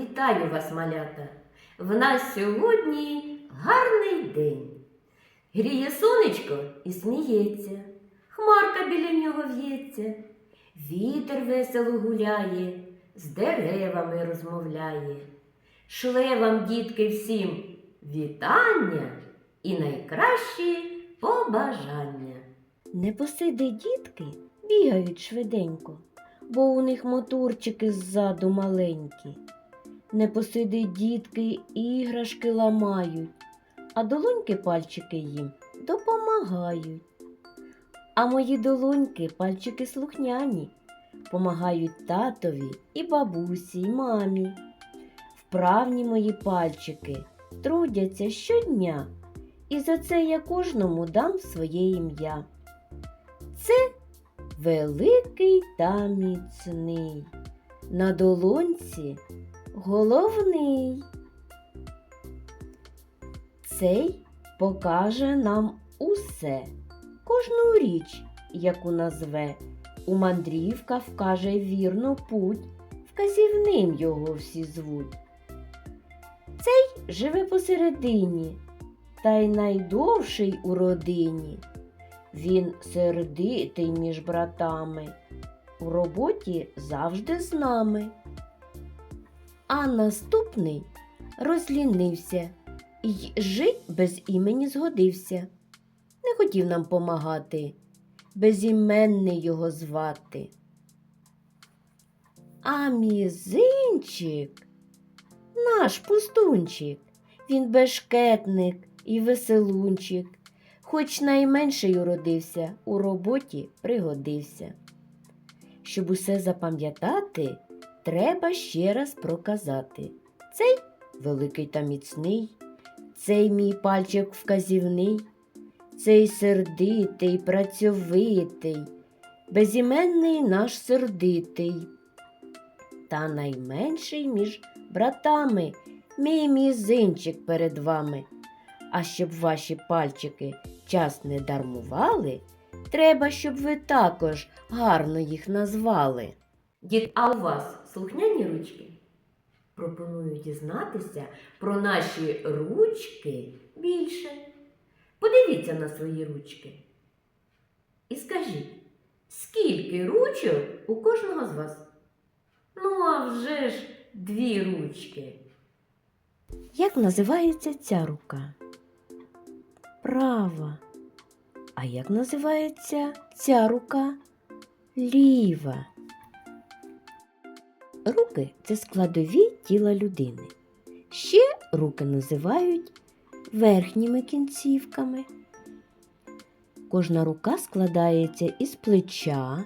Вітаю вас, малята! В нас сьогодні гарний день. Гріє сонечко і сміється, хмарка біля нього в'ється, вітер весело гуляє, з деревами розмовляє. Шле вам, дітки, всім вітання і найкращі побажання. Непосиди дітки бігають швиденько, бо у них моторчики ззаду маленькі. Непосиди дітки іграшки ламають, а долоньки пальчики їм допомагають. А мої долоньки пальчики слухняні, помагають татові і бабусі, і мамі. Вправні мої пальчики трудяться щодня, і за це я кожному дам своє ім'я. Це великий та міцний. На долонці головний. Цей покаже нам усе, кожну річ, яку назве. У мандрівка вкаже вірно путь, вказівним його всі звуть. Цей живе посередині, та й найдовший у родині. Він сердитий між братами, у роботі завжди з нами. А наступний розлінився й жить без імені згодився. Не хотів нам помагати, безіменний його звати. А мізинчик, наш пустунчик, він бешкетник і веселунчик, хоч найменший уродився, у роботі пригодився. Щоб усе запам'ятати, треба ще раз проказати. Цей великий та міцний, цей мій пальчик вказівний, цей сердитий, працьовитий, безіменний наш сердитий. Та найменший між братами, мій мізинчик перед вами. А щоб ваші пальчики час не дармували, треба, щоб ви також гарно їх назвали. Дід, а у вас слухняні ручки? Пропоную дізнатися про наші ручки більше. Подивіться на свої ручки. І скажіть, скільки ручок у кожного з вас? Ну, а вже ж дві ручки. Як називається ця рука? Права. А як називається ця рука? Ліва. Руки це складові тіла людини. Ще руки називають верхніми кінцівками. Кожна рука складається із плеча,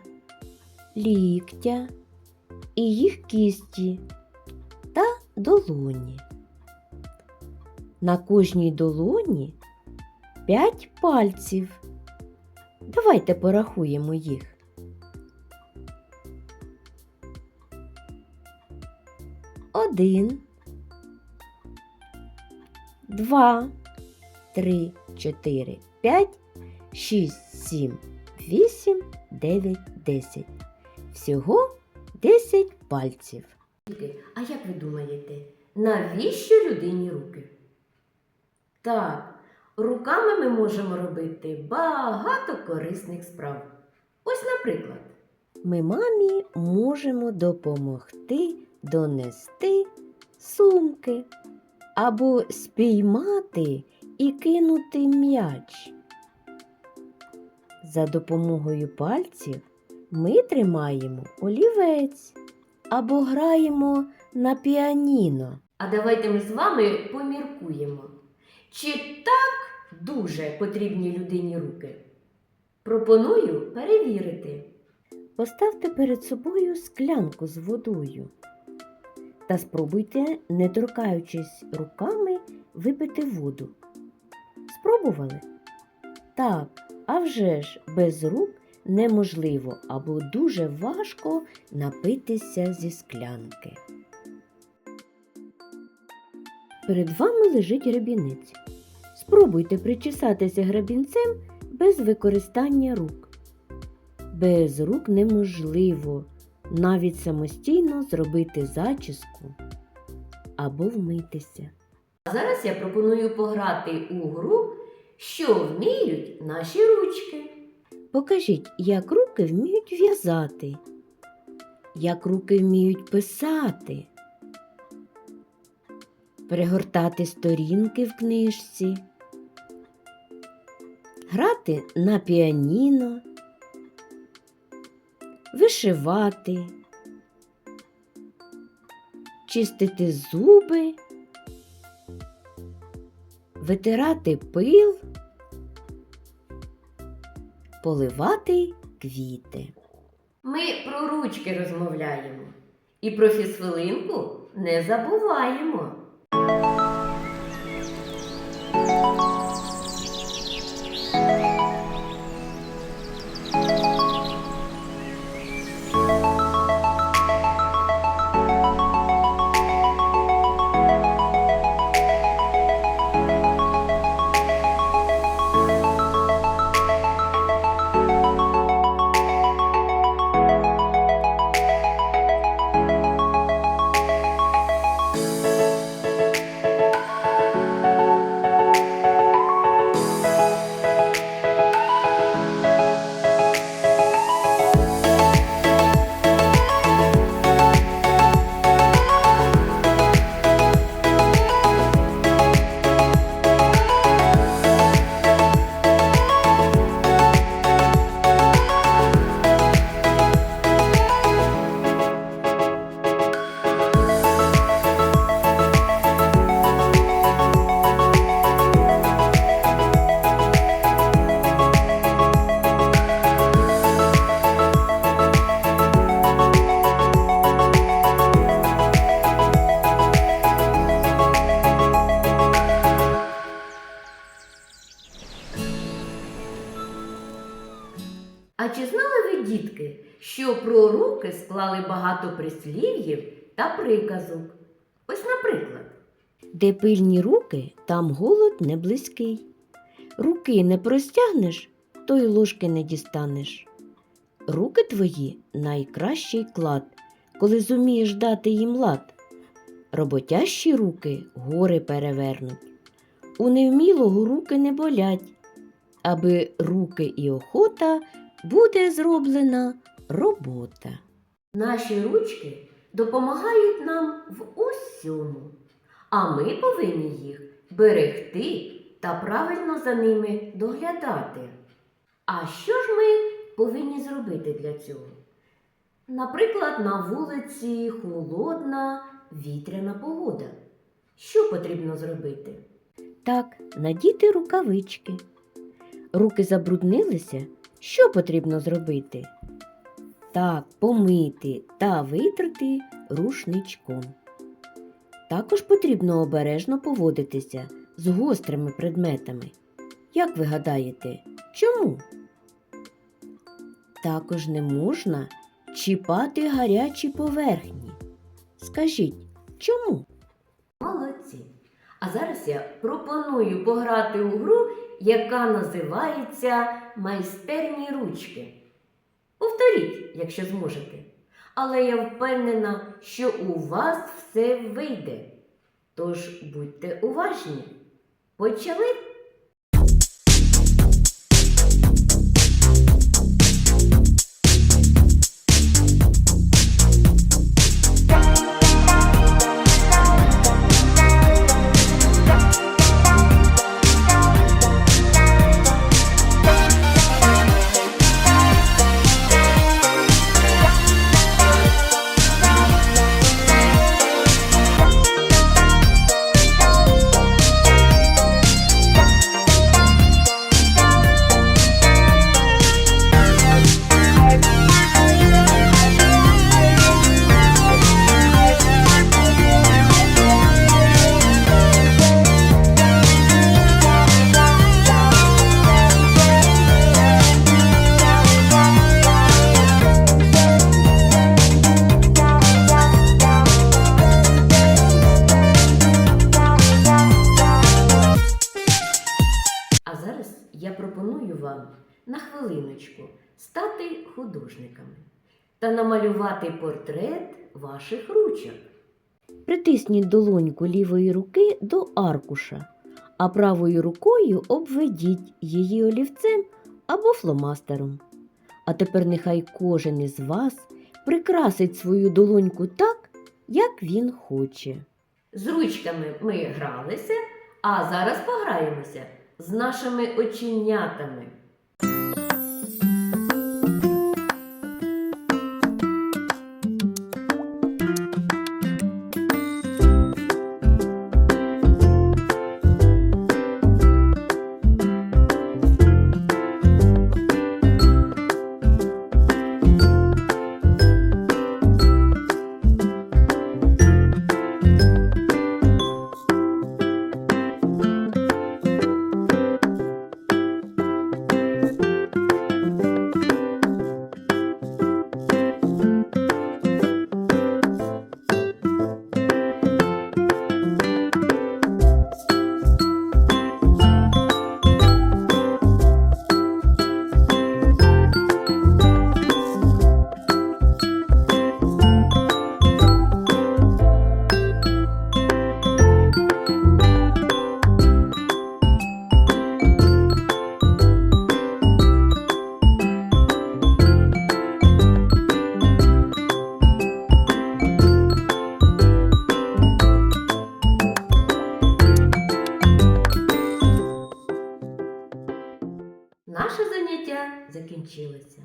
ліктя і їх кісті та долоні. На кожній долоні п'ять пальців. Давайте порахуємо їх. Один, два, три, чотири, п'ять, шість, сім, вісім, дев'ять, десять. Всього десять пальців. А як ви думаєте, навіщо людині руки? Так, руками ми можемо робити багато корисних справ. Ось, наприклад, ми мамі можемо допомогти донести сумки або спіймати і кинути м'яч. За допомогою пальців ми тримаємо олівець або граємо на піаніно. А давайте ми з вами поміркуємо. Чи так дуже потрібні людині руки? Пропоную перевірити. Поставте перед собою склянку з водою та спробуйте, не торкаючись руками, випити воду. Спробували? Так, а вже ж без рук неможливо або дуже важко напитися зі склянки. Перед вами лежить гребінець. Спробуйте причесатися гребінцем без використання рук. Без рук неможливо навіть самостійно зробити зачіску або вмитися. А зараз я пропоную пограти у гру, що вміють наші ручки. Покажіть, як руки вміють в'язати, як руки вміють писати, перегортати сторінки в книжці, грати на піаніно, вишивати, чистити зуби, витирати пил поливати квіти. Ми про ручки розмовляємо і про фізхвилинку не забуваємо. А чи знали ви, дітки, що про руки склали багато прислів'їв та приказок? Ось, наприклад, Де пильні руки, там голод не близький. Руки не простягнеш, то й ложки не дістанеш. Руки твої найкращий клад, коли зумієш дати їм лад. Роботящі руки гори перевернуть. У невмілого руки не болять, аби руки і охота буде зроблена робота. наші ручки допомагають нам в усьому, а ми повинні їх берегти та правильно за ними доглядати. А що ж ми повинні зробити для цього? Наприклад, на вулиці холодна вітряна погода. Що потрібно зробити? Так, надіти рукавички. Руки забруднилися. Що потрібно зробити? Так, помити та витрати рушничком. Також потрібно обережно поводитися з гострими предметами. Як ви гадаєте, чому? Також не можна чіпати гарячі поверхні. Скажіть, чому? Молодці! А зараз я пропоную пограти у гру, яка називається Майстерні ручки. Повторіть, якщо зможете. Але я впевнена, що у вас все вийде. Тож будьте уважні. Почали? Художниками та намалювати портрет ваших ручок. Притисніть долоньку лівої руки до аркуша, а правою рукою обведіть її олівцем або фломастером. А тепер нехай кожен із вас прикрасить свою долоньку так, як він хоче. З ручками ми гралися, а зараз пограємося з нашими оченятами. Закінчилося,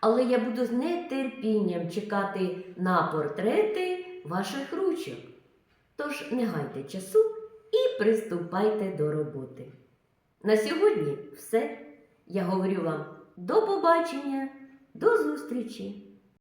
але я буду з нетерпінням чекати на портрети ваших ручок. Тож не гайте часу і приступайте до роботи. На сьогодні все. Я говорю вам до побачення, до зустрічі!